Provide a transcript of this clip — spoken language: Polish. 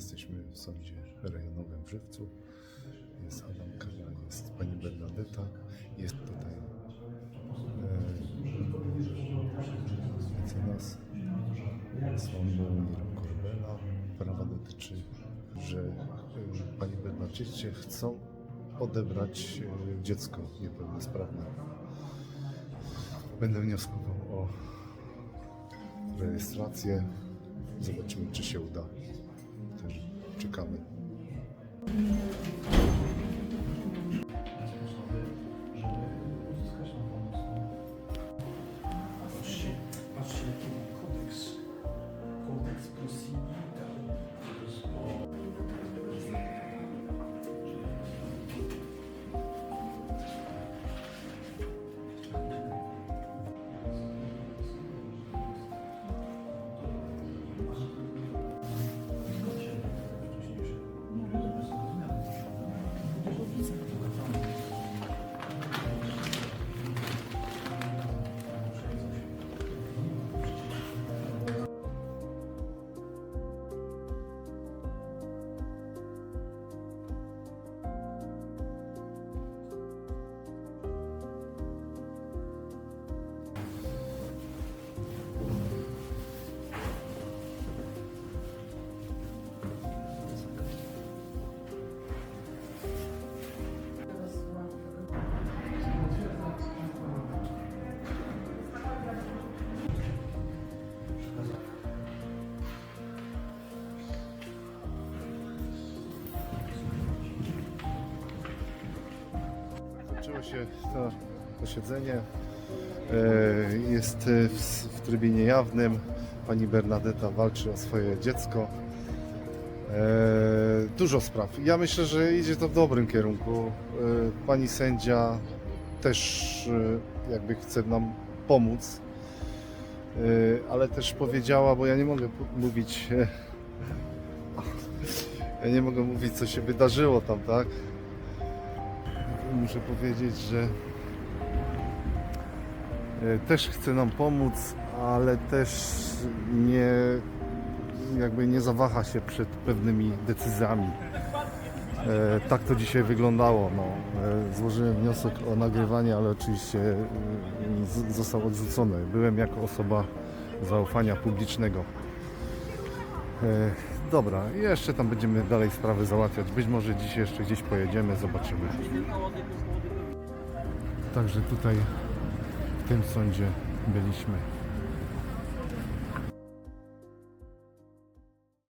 Jesteśmy w sądzie rejonowym w Żywcu. Jest Adam Kara, jest pani Bernadetta, jest tutaj e, mecenas sądu Korbela. Sprawa dotyczy, że e, pani Bernadecie chcą odebrać e, dziecko niepełnosprawne. Będę wnioskował o rejestrację. Zobaczymy, czy się uda. Też czekamy. Zaczęło się to posiedzenie. E, Jest e, w, trybie niejawnym. Pani Bernadetta walczy o swoje dziecko. E, Dużo spraw. Ja myślę, że idzie to w dobrym kierunku. Pani sędzia też jakby chce nam pomóc. Ale też powiedziała, bo ja nie mogę mówić. Ja nie mogę mówić, co się wydarzyło tam, tak? Muszę powiedzieć, że e, też chce nam pomóc, ale też nie jakby nie zawaha się przed pewnymi decyzjami. E, tak to dzisiaj wyglądało. No. E, złożyłem wniosek o nagrywanie, ale oczywiście e, został odrzucony. Byłem jako osoba zaufania publicznego. E, dobra, jeszcze tam będziemy dalej sprawy załatwiać. Być może dziś jeszcze gdzieś pojedziemy, zobaczymy. Także tutaj w tym sądzie byliśmy.